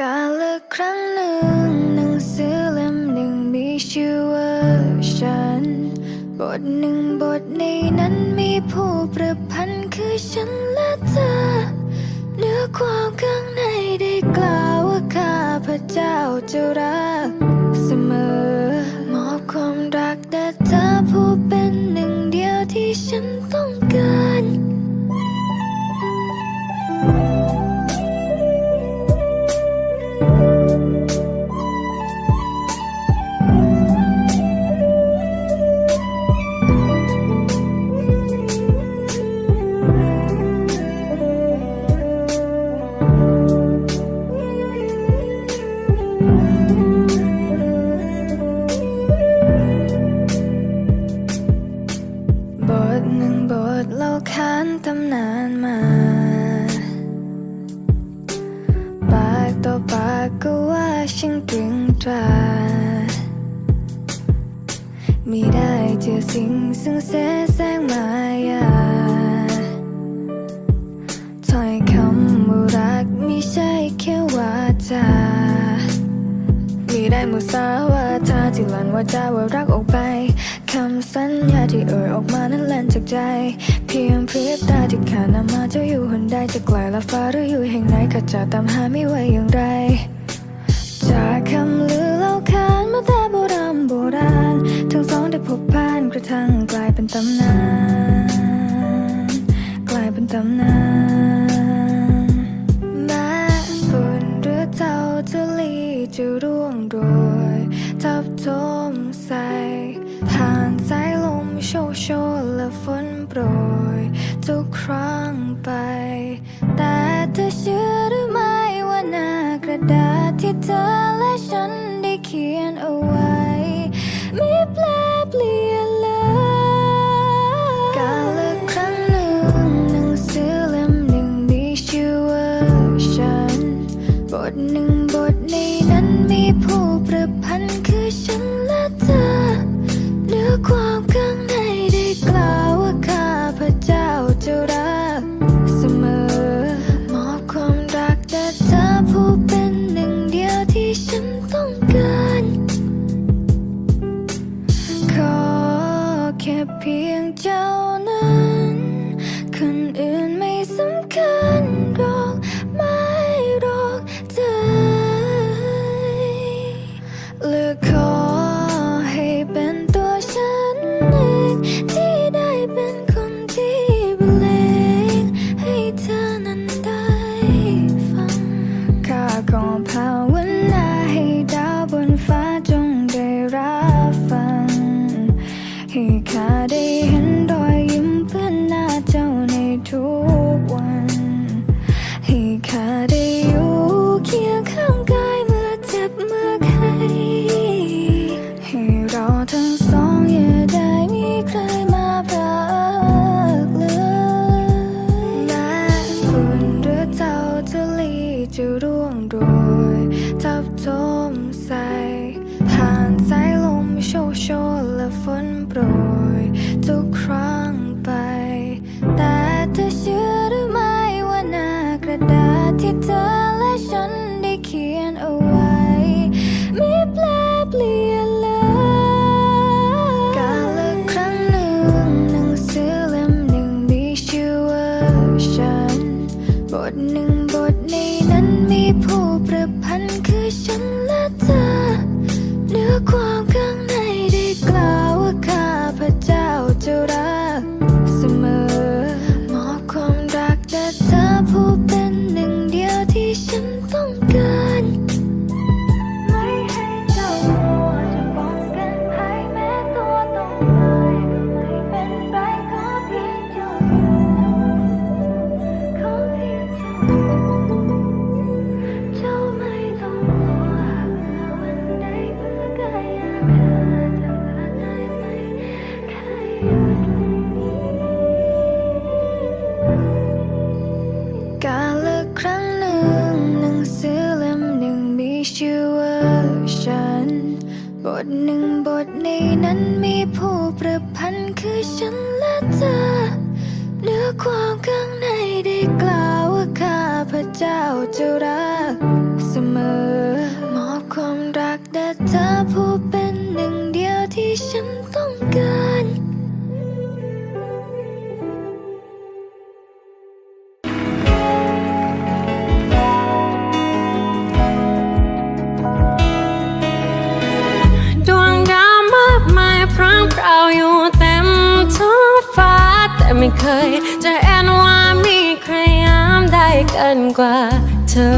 กาลครั้งหนึ่งหนังสือเล่มหนึ่งมีชื่อว่าฉัน บทหนึ่งบทในนั้นมีผู้ประพันธ์คือฉันและเธอเนื้อความข้างในได้กล่าวว่าข้าพระเจ้าจะรักเสมอ มอบความรักแต่เธอผู้เป็นหนึ่ง ปากต่อปากก็ว่าฉันเก่งตราไม่ได้เจอสิ่งซึ่งเสแสร้งมายาถ้อยคำว่ารักไม่ใช่แค่ว่าจามีได้มุสาวาทาที่หลั่นว่าจาว่ารักออกไปำสัญญาที่เอ่ยออกมานั้นแล่นจากใจ เพียงพริบตาที่ขาดนำมาจะอยู่หนใดจะไกลละฟ้าหรืออยู่แห่งไหนข้าจะตามหาไม่ไหวอย่างไร จากคำลือเล่าขานมาแต่โบราณโบราณ ทั้งสองได้พบผ่านกระทั่งกลายเป็นตำนาน กลายเป็นตำนานแม้ฝุ่นหรือเจ้าจะลีจะร่วงโรยทับทม โชนและฝนโปรยทุกครั้งไป แต่เธอเชื่อหรือไม่ว่าหน้ากระดาษที่เธอและฉัน เวอร์ชันบทหนึ่งบทในนั้นมีผู้ประพันธ์คือฉันและเธอเนื้อความข้างในได้กล่าวว่าข้าพระเจ้าจะรักเสมอ มอบความรักแต่เธอผู้เป็นหนึ่งเดียวที่ฉันต้องการ แต่ไม่เคยจะแอนว่ามีใครยามได้กันกว่าเธอ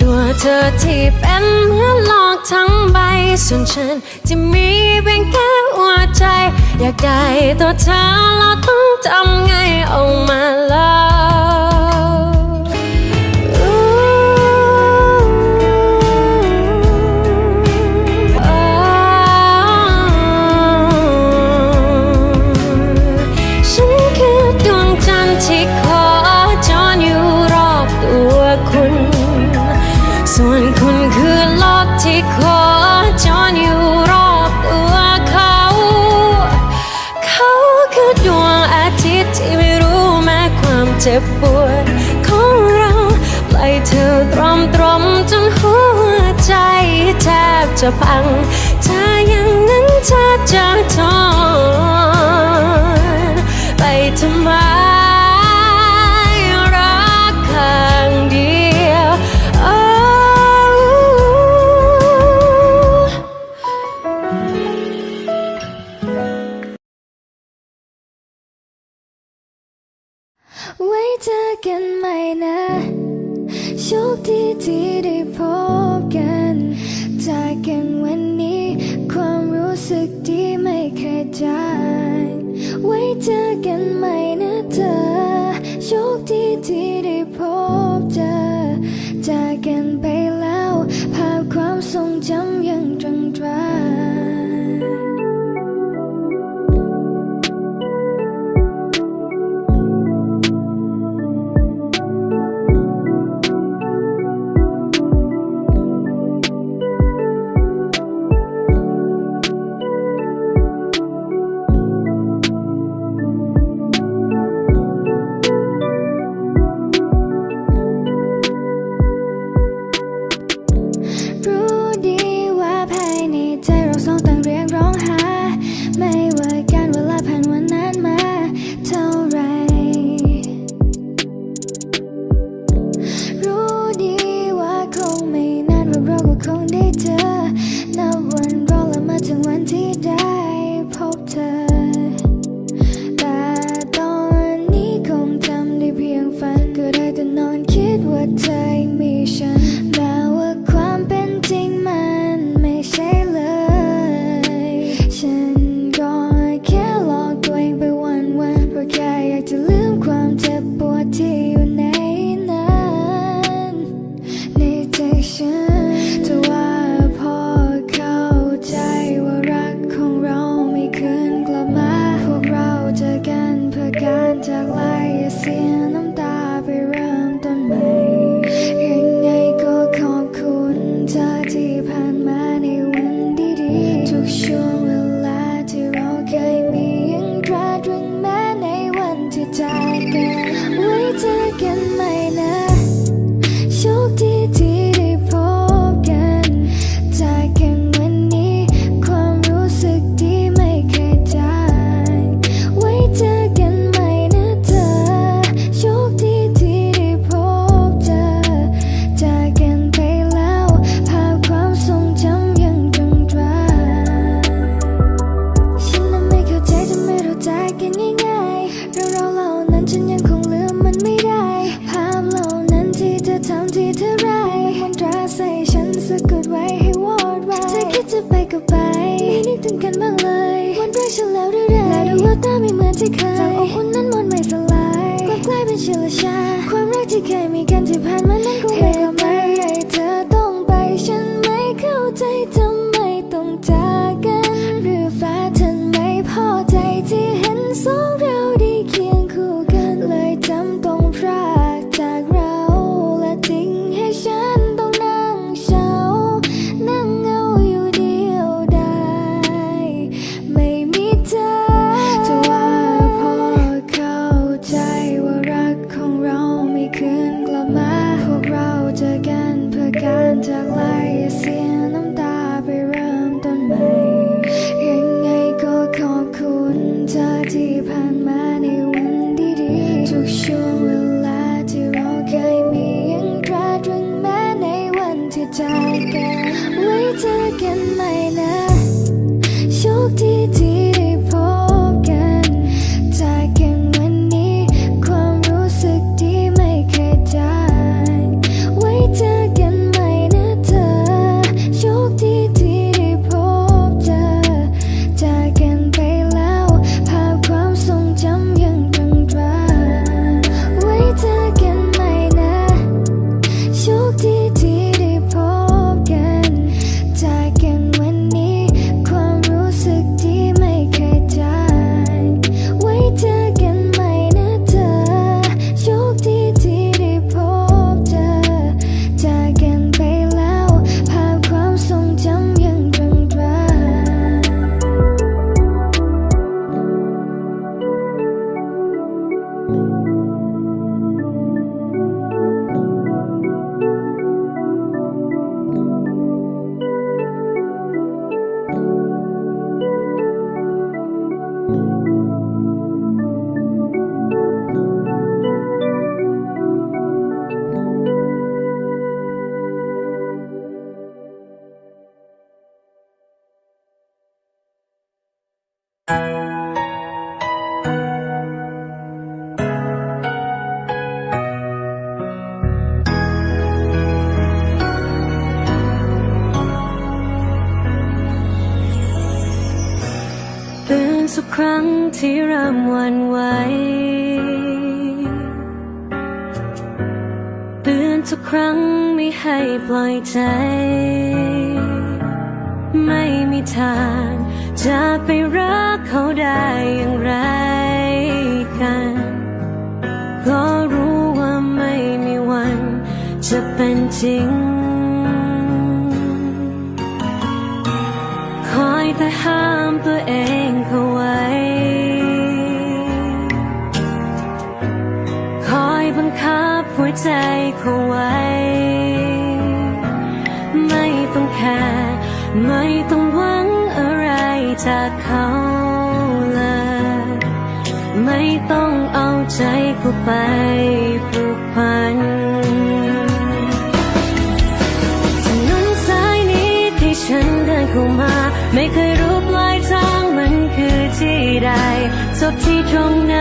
ตัวเธอที่เป็นเหมือนหลอกทั้งใบส่วนฉันจะมีเพียงแค่หัวใจ อยากได้ตัวเธอเราต้องทำไงออกมาแล้ว รพังเธออย่างนั้นเธอจะทนไปทำไมรักข้างเดียว oh ไว้เจอกันใหม่นะโชคดีที่ได้พบกัน จากกันวันนี้ ความรู้สึกที่ไม่เคยจางไว้เจอกันใหม่นะเธอ โชคดีที่ได้พบเจอ จากกันไปแล้ว ภาพความทรงจำยังตรงตรา to live. ทุกครั้งไม่ให้ปล่อยใจ ไม่มีทาง จะไปรักเขาได้อย่างไรกันเพราะรู้ว่าไม่มีวัน จะเป็นจริง คอยแต่ห้ามตัวเองเขาไว้ หัวใจเขาไว้ ไม่ต้องแคร์ไม่ต้องหวังอะไรจากเขาเลย ไม่ต้องเอาใจเขาไปผูกพันถนนสายนี้ที่ฉันเดินเข้ามา ไม่เคยรู้ปลายทางมันคือที่ใดจบที่ตรงไหน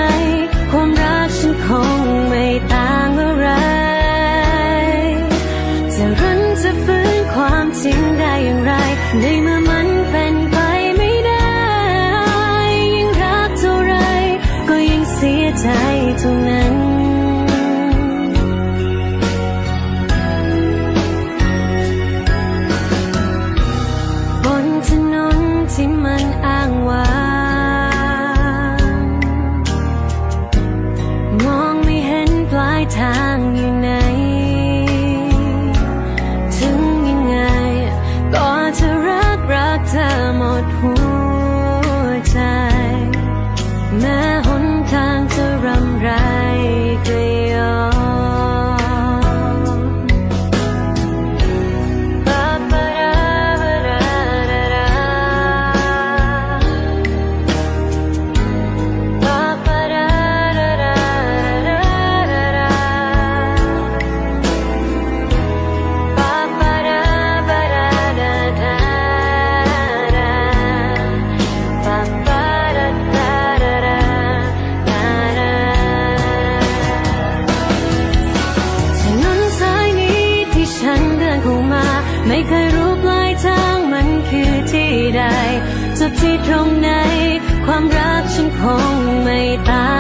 ปล งไม่ตาง